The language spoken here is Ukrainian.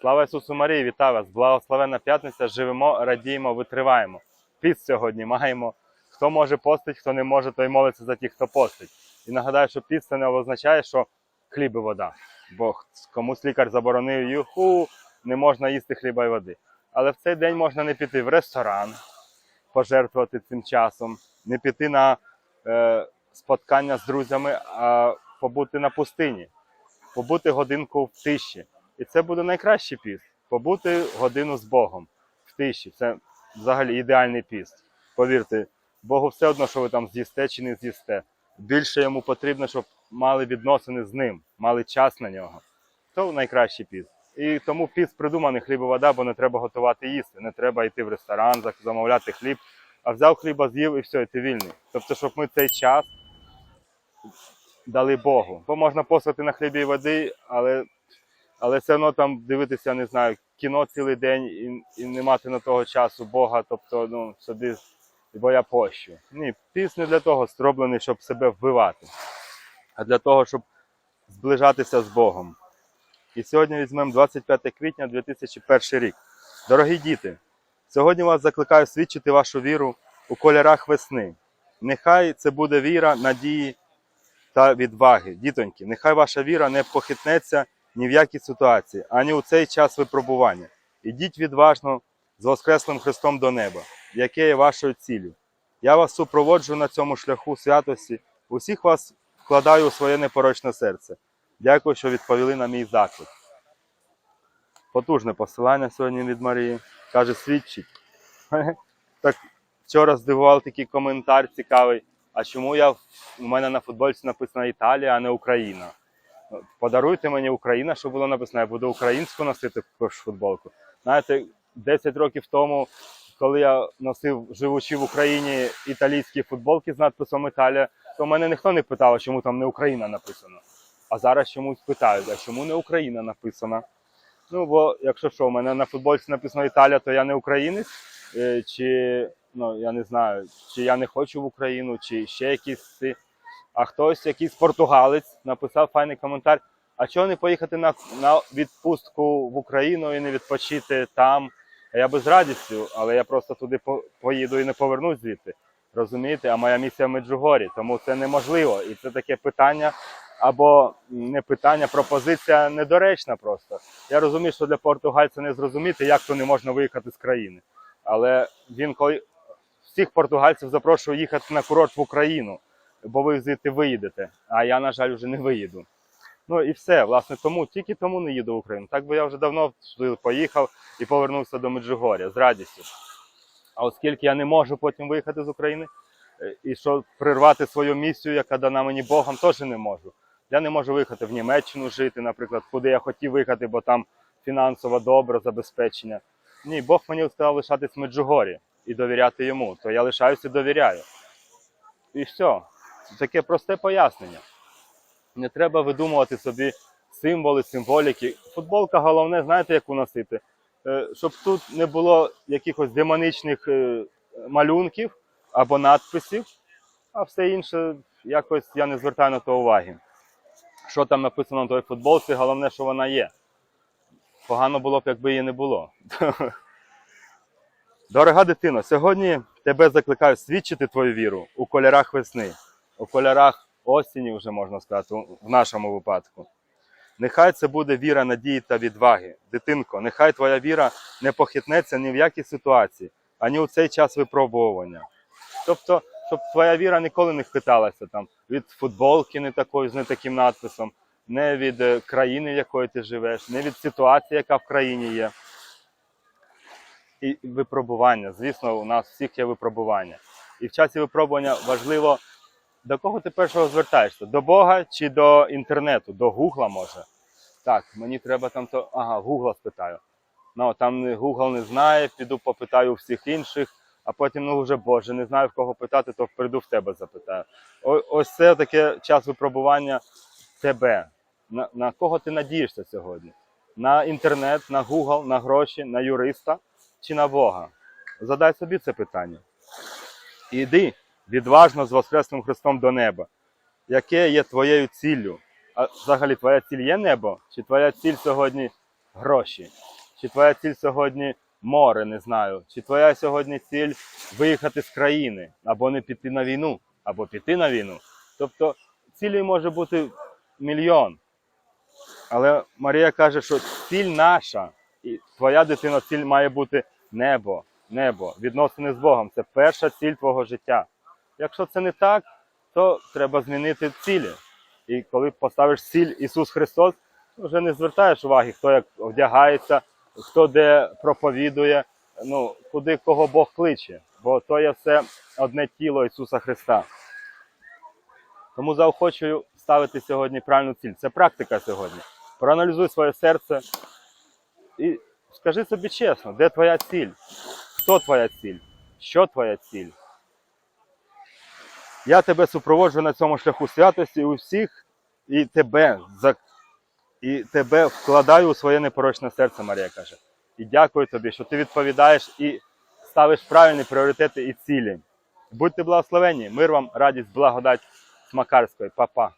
Слава Ісусу Марії, вітаю вас! Благословенна п'ятниця, живемо, радіємо, витриваємо. Піст сьогодні маємо. Хто може постить, хто не може, той молиться за тих, хто постить. І нагадаю, що піст це не означає, що хліб і вода. Бо комусь лікар заборонив юху, не можна їсти хліба і води. Але в цей день можна не піти в ресторан, пожертвувати цим часом, не піти на е, споткання з друзями, а побути на пустині, побути годинку в тиші. І це буде найкращий піст. Побути годину з Богом в тиші. Це взагалі ідеальний піст. Повірте, Богу все одно, що ви там з'їсте чи не з'їсте. Більше йому потрібно, щоб мали відносини з ним, мали час на нього. То найкращий піст. І тому піст придуманий хліб і вода, бо не треба готувати їсти. Не треба йти в ресторан, замовляти хліб, а взяв хліба, з'їв і все, і ти вільний. Тобто, щоб ми цей час дали Богу. Бо можна постати на хлібі і води, але але все одно там дивитися, не знаю, кіно цілий день і, і не мати на того часу Бога, тобто ну, собі, бо я пощу. Ні, піс не для того зроблений, щоб себе вбивати, а для того, щоб зближатися з Богом. І сьогодні візьмемо 25 квітня 2001 рік. Дорогі діти, сьогодні вас закликаю свідчити вашу віру у кольорах весни. Нехай це буде віра, надії та відваги. Дітоньки, нехай ваша віра не похитнеться ні в якій ситуації, ані у цей час випробування. Ідіть відважно з Воскреслим Христом до неба, яке є вашою ціллю. Я вас супроводжу на цьому шляху святості, усіх вас вкладаю у своє непорочне серце. Дякую, що відповіли на мій заклик. Потужне посилання сьогодні від Марії. Каже, свідчить. Так вчора здивував такий коментар цікавий. А чому я у мене на футбольці написано Італія, а не Україна? Подаруйте мені Україна, щоб було написано, я буду українську носити футболку. Знаєте, 10 років тому, коли я носив, живучи в Україні, італійські футболки з надписом Італія, то мене ніхто не питав, чому там не Україна написано. А зараз чомусь питають, а чому не Україна написана? Ну, бо якщо що, у мене на футболці написано Італія, то я не українець, Е, чи ну я не знаю, чи я не хочу в Україну, чи ще якісь. А хтось, якийсь португалець, написав файний коментар. А чого не поїхати на, на відпустку в Україну і не відпочити там? Я би з радістю, але я просто туди по- поїду і не повернусь звідти. Розумієте? А моя місія в Меджугорі, тому це неможливо. І це таке питання, або не питання, пропозиція недоречна просто. Я розумію, що для португальця не зрозуміти, як то не можна виїхати з країни. Але він коли всіх португальців запрошує їхати на курорт в Україну, бо ви звідти виїдете. А я, на жаль, вже не виїду. Ну і все, власне, тому тільки тому не їду в Україну. Так би я вже давно поїхав і повернувся до Меджугоря з радістю. А оскільки я не можу потім виїхати з України, е, і що прервати свою місію, яка дана мені Богом, теж не можу. Я не можу виїхати в Німеччину жити, наприклад, куди я хотів виїхати, бо там фінансово добре забезпечення. Ні, Бог мені сказав лишатись в Меджугорі і довіряти йому, то я лишаюся і довіряю. І все. Таке просте пояснення. Не треба видумувати собі символи, символіки. Футболка головне, знаєте, яку носити? Е, Щоб тут не було якихось демонічних е, малюнків або надписів, а все інше якось я не звертаю на то уваги. Що там написано на той футболці, головне, що вона є. Погано було б, якби її не було. Дорога дитино, сьогодні тебе закликаю свідчити твою віру у кольорах весни, у кольорах осені, вже можна сказати, в нашому випадку. Нехай це буде віра надії та відваги. Дитинко, нехай твоя віра не похитнеться ні в якій ситуації, ані у цей час випробування. Тобто, щоб твоя віра ніколи не хиталася там від футболки не такої з не таким надписом, не від е, країни, в якої ти живеш, не від ситуації, яка в країні є. І випробування. Звісно, у нас всіх є випробування. І в часі випробування важливо, до кого ти першого звертаєшся? До Бога чи до інтернету, до Гугла може. Так, мені треба там то. Ага, Гугла спитаю. Ну, там Google не знає, піду попитаю у всіх інших, а потім, ну вже Боже, не знаю в кого питати, то прийду в тебе запитаю. О, ось це таке час випробування тебе. На, на кого ти надієшся сьогодні? На інтернет, на Google, на гроші, на юриста чи на Бога? Задай собі це питання. І йди відважно з Воскресним Христом до неба. Яке є твоєю ціллю? А взагалі твоя ціль є небо? Чи твоя ціль сьогодні гроші? Чи твоя ціль сьогодні море, не знаю? Чи твоя сьогодні ціль виїхати з країни, або не піти на війну, або піти на війну? Тобто цілей може бути мільйон. Але Марія каже, що ціль наша, і твоя дитина ціль має бути небо, небо, відносини з Богом. Це перша ціль твого життя. Якщо це не так, то треба змінити цілі. І коли поставиш ціль Ісус Христос, то вже не звертаєш уваги, хто як вдягається, хто де проповідує, ну, куди кого Бог кличе. Бо то є все одне тіло Ісуса Христа. Тому заохочую ставити сьогодні правильну ціль. Це практика сьогодні. Проаналізуй своє серце і скажи собі чесно, де твоя ціль? Хто твоя ціль? Що твоя ціль? Я тебе супроводжу на цьому шляху святості у всіх і тебе і тебе вкладаю у своє непорочне серце, Марія каже. І дякую тобі, що ти відповідаєш і ставиш правильні пріоритети і цілі. Будьте благословені, мир вам, радість, благодать Смакарської, Макарської, Па-па.